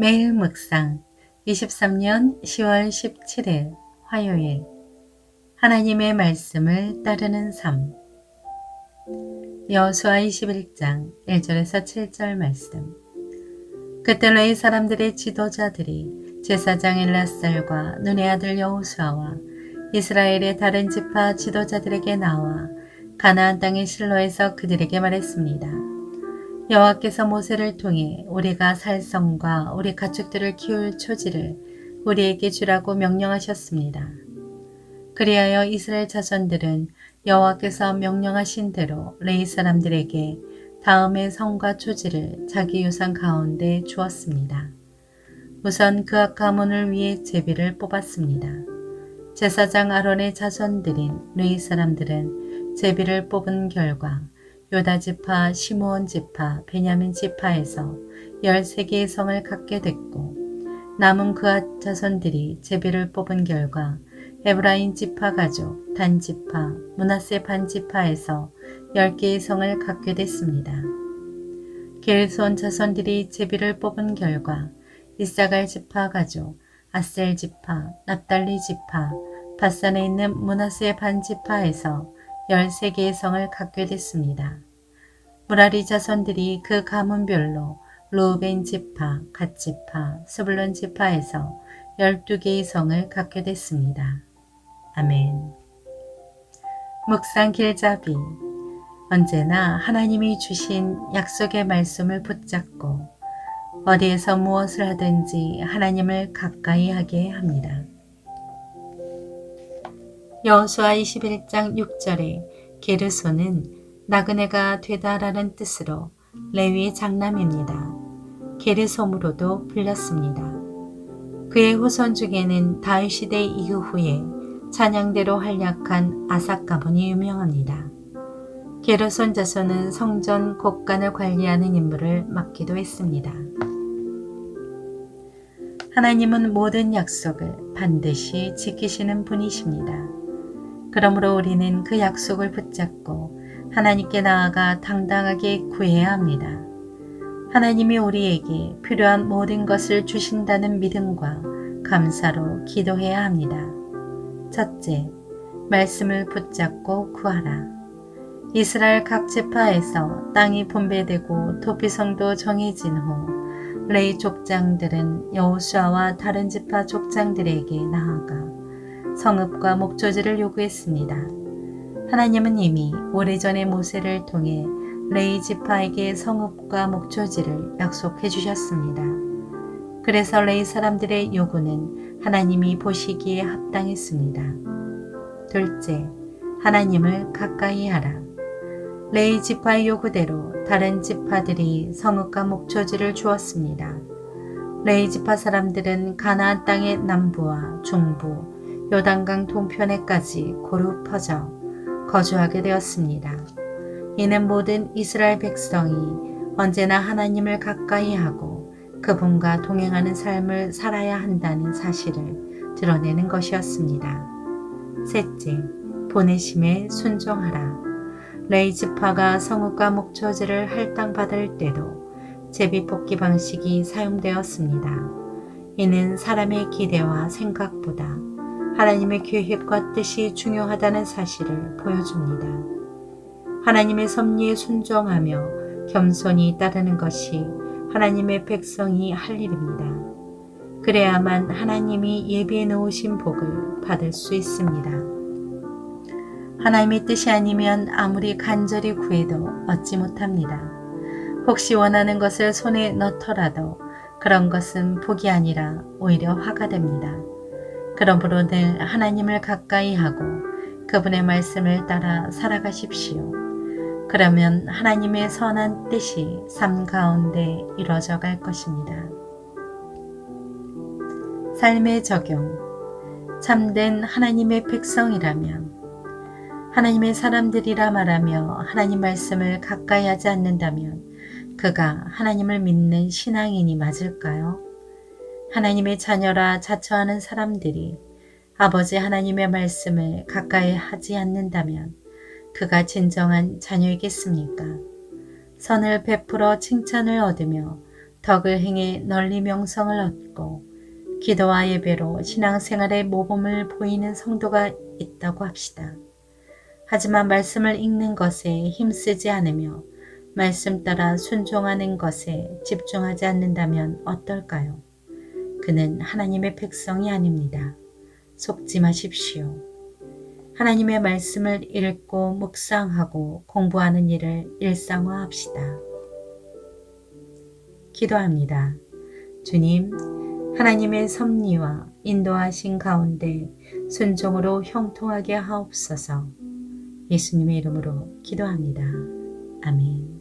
매일 묵상 23년 10월 17일 화요일. 하나님의 말씀을 따르는 삶. 여수아 21장 1절에서 7절 말씀. 그때로 이 사람들의 지도자들이 제사장 엘라살과 눈의 아들 여호수아와 이스라엘의 다른 지파 지도자들에게 나와 가나안 땅의 실로에서 그들에게 말했습니다. 여호와께서 모세를 통해 우리가 살 성과 우리 가축들을 키울 초지를 우리에게 주라고 명령하셨습니다. 그리하여 이스라엘 자손들은 여호와께서 명령하신 대로 레이 사람들에게 다음의 성과 초지를 자기 유산 가운데 주었습니다. 우선 그악 가문을 위해 제비를 뽑았습니다. 제사장 아론의 자손들인 레이 사람들은 제비를 뽑은 결과 요다 지파, 시므온 지파, 베냐민 지파에서 13개의 성을 갖게 됐고 남은 그앗 자손들이 제비를 뽑은 결과 에브라인 지파 가족, 단 지파, 문하세 반 지파에서 10개의 성을 갖게 됐습니다. 게르손 자손들이 제비를 뽑은 결과 이사갈 지파 가족, 아셀 지파, 납달리 지파, 바산에 있는 문하세 반 지파에서 13개의 성을 갖게 됐습니다. 무라리 자손들이 그 가문별로 루벤 지파, 갓 지파, 스불론 지파에서 12개의 성을 갖게 됐습니다. 아멘. 묵상 길잡이 언제나 하나님이 주신 약속의 말씀을 붙잡고 어디에서 무엇을 하든지 하나님을 가까이 하게 합니다. 여호수아 21장 6절에 게르소는 나그네가 되다라는 뜻으로 레위의 장남입니다. 게르솜으로도 불렸습니다. 그의 후손 중에는 다윗 시대 이후에 찬양대로 활약한 아삭 가문이 유명합니다. 게르손 자손은 성전 곡간을 관리하는 임무를 맡기도 했습니다. 하나님은 모든 약속을 반드시 지키시는 분이십니다. 그러므로 우리는 그 약속을 붙잡고 하나님께 나아가 당당하게 구해야 합니다. 하나님이 우리에게 필요한 모든 것을 주신다는 믿음과 감사로 기도해야 합니다. 첫째, 말씀을 붙잡고 구하라. 이스라엘 각 지파에서 땅이 분배되고 도피성도 정해진 후 레이 족장들은 여호수아와 다른 지파 족장들에게 나아가 성읍과 목조지를 요구했습니다. 하나님은 이미 오래전에 모세를 통해 레이 지파에게 성읍과 목조지를 약속해 주셨습니다. 그래서 레이 사람들의 요구는 하나님이 보시기에 합당했습니다. 둘째, 하나님을 가까이 하라. 레이 지파의 요구대로 다른 지파들이 성읍과 목조지를 주었습니다. 레이 지파 사람들은 가나안 땅의 남부와 중부, 요단강 동편에까지 고루 퍼져 거주하게 되었습니다. 이는 모든 이스라엘 백성이 언제나 하나님을 가까이 하고 그분과 동행하는 삶을 살아야 한다는 사실을 드러내는 것이었습니다. 셋째, 보내심에 순종하라. 레이즈파가 성읍과 목초지를 할당받을 때도 제비뽑기 방식이 사용되었습니다. 이는 사람의 기대와 생각보다 하나님의 계획과 뜻이 중요하다는 사실을 보여줍니다. 하나님의 섭리에 순종하며 겸손히 따르는 것이 하나님의 백성이 할 일입니다. 그래야만 하나님이 예비해 놓으신 복을 받을 수 있습니다. 하나님의 뜻이 아니면 아무리 간절히 구해도 얻지 못합니다. 혹시 원하는 것을 손에 넣더라도 그런 것은 복이 아니라 오히려 화가 됩니다. 그러므로 늘 하나님을 가까이 하고 그분의 말씀을 따라 살아가십시오. 그러면 하나님의 선한 뜻이 삶 가운데 이루어져 갈 것입니다. 삶의 적용. 참된 하나님의 백성이라면 하나님의 사람들이라 말하며 하나님 말씀을 가까이 하지 않는다면 그가 하나님을 믿는 신앙인이 맞을까요? 하나님의 자녀라 자처하는 사람들이 아버지 하나님의 말씀을 가까이 하지 않는다면 그가 진정한 자녀이겠습니까? 선을 베풀어 칭찬을 얻으며 덕을 행해 널리 명성을 얻고 기도와 예배로 신앙생활의 모범을 보이는 성도가 있다고 합시다. 하지만 말씀을 읽는 것에 힘쓰지 않으며 말씀 따라 순종하는 것에 집중하지 않는다면 어떨까요? 그는 하나님의 백성이 아닙니다. 속지 마십시오. 하나님의 말씀을 읽고 묵상하고 공부하는 일을 일상화합시다. 기도합니다. 주님, 하나님의 섭리와 인도하신 가운데 순종으로 형통하게 하옵소서 예수님의 이름으로 기도합니다. 아멘.